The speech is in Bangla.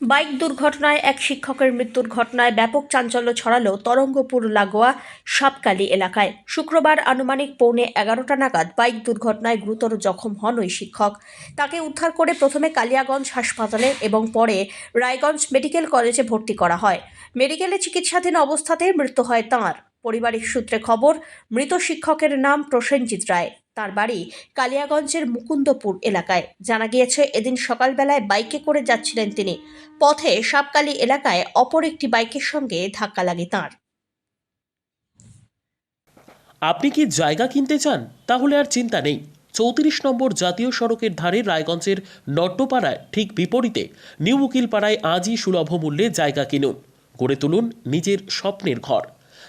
বাইক দুর্ঘটনায় এক শিক্ষকের মৃত্যুর ঘটনায় ব্যাপক চাঞ্চল্য ছড়ালো তরঙ্গপুর লাগোয়া সাপকালি এলাকায়। শুক্রবার আনুমানিক পৌনে এগারোটা নাগাদ বাইক দুর্ঘটনায় গুরুতর জখম হন ওই শিক্ষক। তাকে উদ্ধার করে প্রথমে কালিয়াগঞ্জ হাসপাতালে এবং পরে রায়গঞ্জ মেডিকেল কলেজে ভর্তি করা হয়। মেডিকেলে চিকিৎসাধীন অবস্থাতেই মৃত্যু হয় তাঁর। পরিবারের সূত্রে খবর, মৃত শিক্ষকের নাম প্রসেনজিৎ রায়। তার বাড়ি কালিয়াগঞ্জের মুকুন্দপুর এলাকায়। জানা গিয়েছে, এদিন সকালবেলায় বাইকে করে যাচ্ছিলেন তিনি। পথে সাপকালি এলাকায় অপর একটি বাইকের সঙ্গে ধাক্কা লাগে তাঁর। আপনি কি জায়গা কিনতে চান? তাহলে আর চিন্তা নেই। চৌত্রিশ নম্বর জাতীয় সড়কের ধারে রায়গঞ্জের নট্টপাড়ায় ঠিক বিপরীতে নিউ উকিলপাড়ায় আজই সুলভ মূল্যে জায়গা কিনুন। গড়ে তুলুন নিজের স্বপ্নের ঘর।